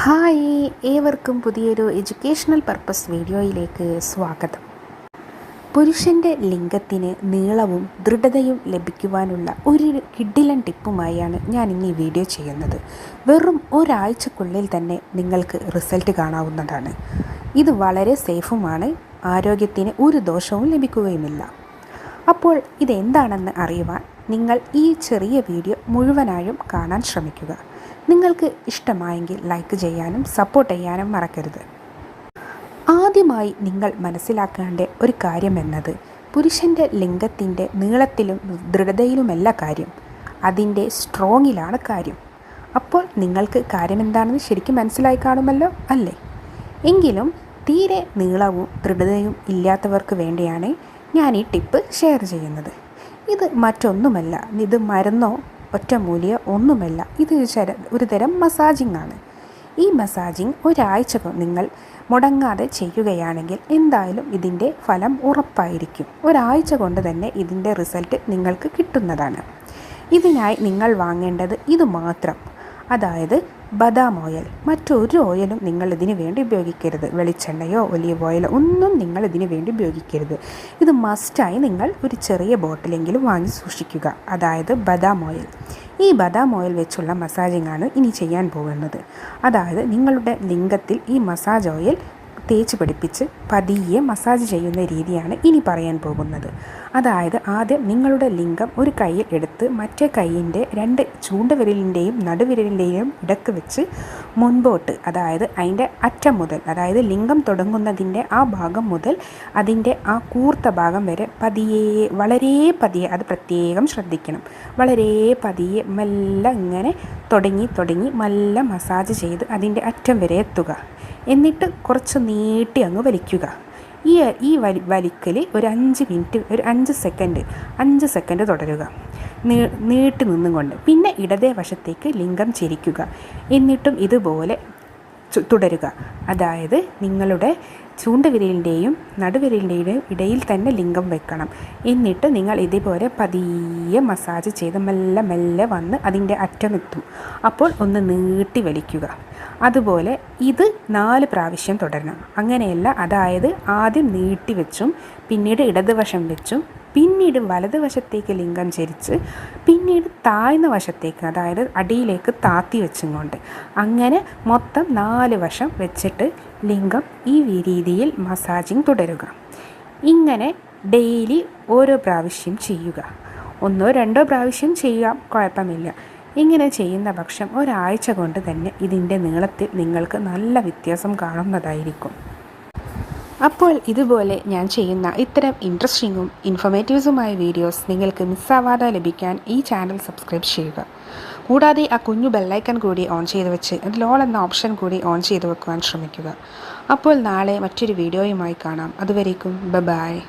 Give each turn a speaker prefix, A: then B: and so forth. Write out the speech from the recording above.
A: Hi ഏവർക്കും പുതിയൊരു educational purpose വീഡിയോയിലേക്ക് സ്വാഗതം. പുരുഷന്റെ ലിംഗത്തിന് നീളവും ദൃഢതയും ലഭിക്കുവാനുള്ള ഒരു കിഡിലൻ ടിപ്പുമായാണ് ഞാൻ ഇന്ന് ഈ വീഡിയോ ചെയ്യുന്നത്. വെറും ഒരാഴ്ചക്കുള്ളിൽ തന്നെ നിങ്ങൾക്ക് റിസൾട്ട് കാണാവുന്നതാണ്. ഇത് വളരെ സേഫുമാണ് ആരോഗ്യത്തിന് ഒരു ദോഷവും ലഭിക്കുകയുമില്ല. അപ്പോൾ ഇതെന്താണെന്ന് അറിയുവാൻ നിങ്ങൾ ഈ ചെറിയ വീഡിയോ മുഴുവനായും കാണാൻ ശ്രമിക്കുക. നിങ്ങൾക്ക് ഇഷ്ടമായെങ്കിൽ ലൈക്ക് ചെയ്യാനും സപ്പോർട്ട് ചെയ്യാനും മറക്കരുത്. ആദ്യമായി നിങ്ങൾ മനസ്സിലാക്കേണ്ട ഒരു കാര്യം എന്നത് പുരുഷന്റെ ലിംഗത്തിന്റെ നീളത്തിലും ദൃഢതയിലുമല്ല കാര്യം. അതിന്റെ സ്ട്രോങ്ങിലാണ് കാര്യം. അപ്പോൾ നിങ്ങൾക്ക് കാര്യം എന്താണെന്ന് ശരിക്കും മനസ്സിലായി കാണുമല്ലോ അല്ലേ? എങ്കിലും തീരെ നീളവും ദൃഢതയും ഇല്ലാത്തവർക്ക് വേണ്ടിയാണ് ഞാൻ ഈ ടിപ്പ് ഷെയർ ചെയ്യുന്നത്. ഇത് മറ്റൊന്നുമല്ല ഇത് മരുന്നോ ഒറ്റമൂലിയോ ഒന്നുമല്ല ഇത് ഒരു തരം മസാജിങ് ആണ്. ഈ മസാജിങ് ഒരാഴ്ച നിങ്ങൾ മുടങ്ങാതെ ചെയ്യുകയാണെങ്കിൽ എന്തായാലും ഇതിന്റെ ഫലം ഉറപ്പായിരിക്കും. ഒരാഴ്ച കൊണ്ട് തന്നെ ഇതിന്റെ റിസൾട്ട് നിങ്ങൾക്ക് കിട്ടുന്നതാണ്. ഇതിനായി നിങ്ങൾ വാങ്ങേണ്ടത് ഇത് മാത്രം. അതായത് ബദാം ഓയിൽ. മറ്റൊരു ഓയിലും നിങ്ങൾ ഇതിന് വേണ്ടി ഉപയോഗിക്കരുത്. വെളിച്ചെണ്ണയോ ഒലീവ് ഓയിലോ ഒന്നും നിങ്ങൾ ഇതിന് വേണ്ടി ഉപയോഗിക്കരുത്. ഇത് മസ്റ്റായി നിങ്ങൾ ഒരു ചെറിയ ബോട്ടിലെങ്കിലും വാങ്ങി സൂക്ഷിക്കുക. അതായത് ബദാം ഓയിൽ. ഈ ബദാം ഓയിൽ വെച്ചുള്ള മസാജിങ്ങാണ് ഇനി ചെയ്യാൻ പോകുന്നത്. അതായത് നിങ്ങളുടെ ലിംഗത്തിൽ ഈ മസാജ് ഓയിൽ തേച്ച് പിടിപ്പിച്ച് പതിയെ മസാജ് ചെയ്യുന്ന രീതിയാണ് ഇനി പറയാൻ പോകുന്നത്. അതായത് ആദ്യം നിങ്ങളുടെ ലിംഗം ഒരു കയ്യിൽ എടുത്ത് മറ്റേ കൈയിന്റെ രണ്ട് ചൂണ്ടുവിരലിന്റെയും നടുവിരലിന്റെയും ഇടയ്ക്ക് വെച്ച് മുൻപോട്ട് അതായത് അതിന്റെ അറ്റം മുതൽ അതായത് ലിംഗം തുടങ്ങുന്നതിന്റെ ആ ഭാഗം മുതൽ അതിന്റെ ആ കൂർത്ത ഭാഗം വരെ പതിയെ വളരെ പതിയെ അത് പ്രത്യേകം ശ്രദ്ധിക്കണം. വളരെ പതിയെ മെല്ലെ ഇങ്ങനെ തുടങ്ങി തുടങ്ങി മെല്ലെ മസാജ് ചെയ്ത് അതിന്റെ അറ്റം വരെ എത്തുക. എന്നിട്ട് കുറച്ച് നീട്ടി അങ്ങ് വലിക്കുക. ഈ ഈ വലി വലിക്കൽ ഒരു അഞ്ച് മിനിറ്റ് ഒരു അഞ്ച് സെക്കൻഡ് അഞ്ച് സെക്കൻഡ് തുടരുക. നീ നീട്ടി നിന്നും കൊണ്ട് പിന്നെ ഇടതേ വശത്തേക്ക് ലിംഗം ചിരിക്കുക. എന്നിട്ടും ഇതുപോലെ തുടരുക. അതായത് നിങ്ങളുടെ ചൂണ്ടുവിരലിന്റെയും നടുവിരലിന്റെയും ഇടയിൽ തന്നെ ലിംഗം വെക്കണം. എന്നിട്ട് നിങ്ങൾ ഇതേപോലെ പതിയെ മസാജ് ചെയ്ത് മെല്ലെ മെല്ലെ വന്ന് അതിന്റെ അറ്റമെത്തും. അപ്പോൾ ഒന്ന് നീട്ടി വലിക്കുക. അതുപോലെ ഇത് നാല് പ്രാവശ്യം തുടരണം. അങ്ങനെയല്ല അതായത് ആദ്യം നീട്ടി വെച്ചും പിന്നീട് ഇടതുവശം വെച്ചും പിന്നീട് വലതുവശത്തേക്ക് ലിംഗം ചരിച്ച് പിന്നീട് താഴ്ന്ന വശത്തേക്ക് അതായത് അടിയിലേക്ക് താത്തി വെച്ചും കൊണ്ട് അങ്ങനെ മൊത്തം നാല് വശം വെച്ചിട്ട് ലിംഗം ഈ രീതിയിൽ മസാജിങ് തുടരുക. ഇങ്ങനെ ഡെയിലി ഓരോ പ്രാവശ്യം ചെയ്യുക. ഒന്നോ രണ്ടോ പ്രാവശ്യം ചെയ്യാം കുഴപ്പമില്ല. ഇങ്ങനെ ചെയ്യുന്ന പക്ഷം ഒരാഴ്ച കൊണ്ട് തന്നെ ഇതിന്റെ നീളത്തിൽ നിങ്ങൾക്ക് നല്ല വ്യത്യാസം കാണുന്നതായിരിക്കും. അപ്പോൾ ഇതുപോലെ ഞാൻ ചെയ്യുന്ന ഇത്തരം ഇൻട്രസ്റ്റിങ്ങും ഇൻഫോർമേറ്റീവ്സുമായ വീഡിയോസ് നിങ്ങൾക്ക് മിസ്സാവാതെ ലഭിക്കാൻ ഈ ചാനൽ സബ്സ്ക്രൈബ് ചെയ്യുക. കൂടാതെ ആ കുഞ്ഞു ബെല്ലൈക്കൺ കൂടി ഓൺ ചെയ്ത് വെച്ച് ലോൾ എന്ന ഓപ്ഷൻ കൂടി ഓൺ ചെയ്ത് വെക്കുവാൻ ശ്രമിക്കുക. അപ്പോൾ നാളെ മറ്റൊരു വീഡിയോയുമായി കാണാം. അതുവരേക്കും ബ ബായ്